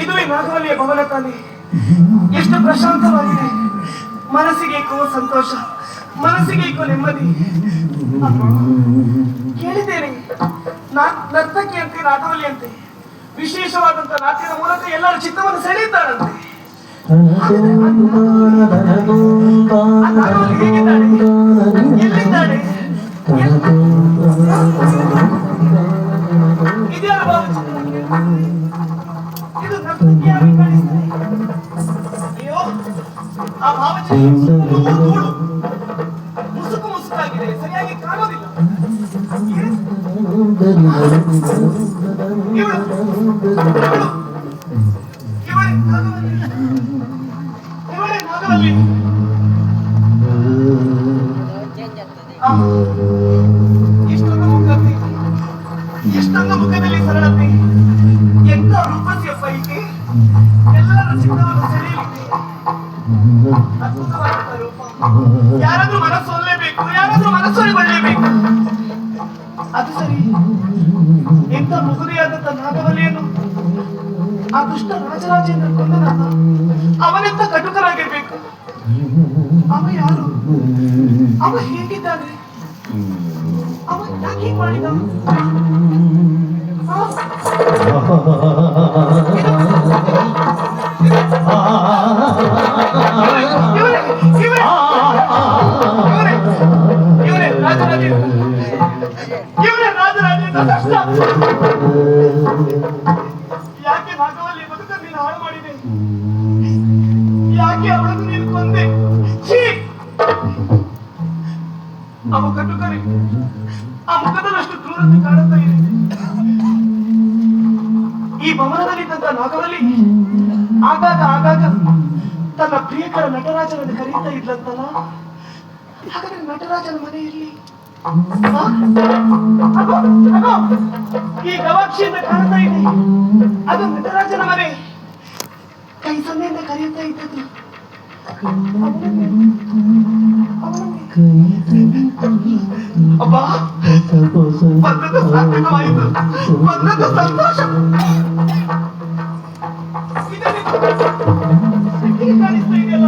ಇದುವೇ ನಾಗವಲ್ಲಿಯ ಭವನ ತಾನೆ ಎಷ್ಟು ಪ್ರಶಾಂತವಾಗಿದೆ. ಮನಸ್ಸಿಗೆ ಕೋ ಸಂತೋಷ ಮನಸ್ಸಿಗೆ ಕೋ ನೆಮ್ಮದಿ. ಕೇಳಿದ್ದೇನೆ. ನಾ- ನರ್ತಕಿ ಅಂತೆ ನಾಗವಲ್ಲಿ ಅಂತೆ. ವಿಶೇಷವಾದಂತ ನಾಟ್ಯದ ಮೂಲಕ ಎಲ್ಲರ ಚಿತ್ತವನ್ನು ಸೆಳೆಯುತ್ತಾರಂತೆ. ಹೇಗಿದ್ದಾಳೆ? ಮುಸುಕು ಮುಸುಕಾಗಿದೆ ಸರಿಯಾಗಿ ಕಾಣೋದಿಲ್ಲ ಆ, ಎಷ್ಟೊಂದು ಮುಖದಲ್ಲಿ ಸರಳತೆ ಎಂತ ರೂಪಸಿಯಪ್ಪ ಈಕೆ ಎಲ್ಲರ ಚಿತ್ತವನ್ನು ಸೆಳೆಯಲಿದೆ ಅದ್ಭುತವಾದಂತ ಮನಸ್ಸು ಯಾರಾದ್ರೂ ಮನಸ್ಸೊಲ್ಲೇಬೇಕು ಯಾರಾದ್ರೂ ಅದು ಸರಿ. ಎಂತ ಮುಗುದಿಯಾದಂತ ನಾಗವಲ್ಲಿಯನ್ನು ಆ ದುಷ್ಟ ರಾಜರಾಜೇಂದ್ರ ಕೊಂದನಲ್ಲ ಅವನೆಂತ ಕಟುಕರಾಗಿರ್ಬೇಕು. ಅವ ಯಾರು? ಅವ ಹೇಗಿದ್ದಾನೆ? ಅವ ಯಾಕೆ ಮಾಡಿದ? ಇವರೇ ರಾಜರಾಜೇಂದ್ರ ಕಷ್ಟ. ಯಾಕೆ ಭಾಗವಲ್ಲಿ ಬದುಕನ್ನು ನೀನು ಹಾಳು ಮಾಡಿದೆ? ಯಾಕೆ ಅವಳನ್ನು ನೀನು ಕೊಂದೆ! ಅವ ಕಟುಕರಿ ಆ ಮುಖದಲ್ಲಷ್ಟು ಕ್ರೂರತೆ ಕಾಣುತ್ತಾ ಇದೆ. ಈ ಭವನದಲ್ಲಿದ್ದಂತ ನಾಗವಲ್ಲಿ ಆಗಾಗ ಆಗಾಗ ತನ್ನ ಪ್ರಿಯಕರ ನಟರಾಜನನ್ನು ಕರೀತಾ ಇದ್ಲಂತಲ್ಲ? ಹಾಗಾದ್ರೆ ನಟರಾಜನ ಮನೆಯಲ್ಲಿ ಈ ಗವಾಕ್ಷಿಯಿಂದ ಕಾಣ್ತಾ ಇದೆ ಅದು ನಟರಾಜನ ಮನೆ ಕೈ ಸೊನ್ನೆಯಿಂದ ಕರೆಯುತ್ತಾ ಇದ್ದದ್ದು ಅವನನ್ನೇ, ಅವನನ್ನೇ. ಅಬ್ಬಾ ಬಂದದ್ದು ಸಾರ್ಥಕವಾಯಿತು ಬಂದದ್ದು ಸಂತೋಷ ಇದೇನಿದು? ಪೆಟ್ಟಿಗೆ ಕಾಣಿಸ್ತಾ ಇದೆಯಲ್ಲ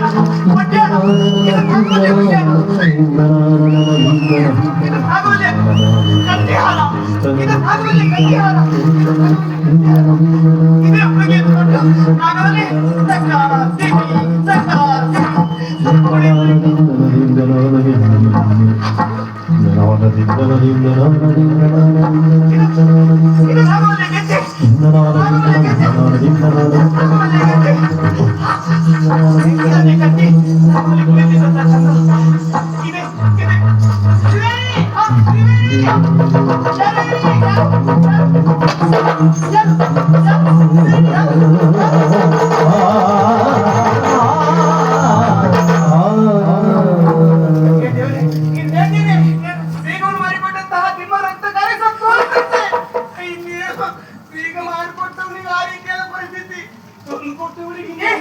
ಯಾರ ಪೆಟ್ಟಿಗೆ ಈಗ ಮಾಡ್ಕೊಟ್ಟವ್ನಿಗೆ ಆ ರೀತಿಯಾದ ಪರಿಸ್ಥಿತಿ? ತಂದು ಕೊಟ್ಟವನಿಗೆ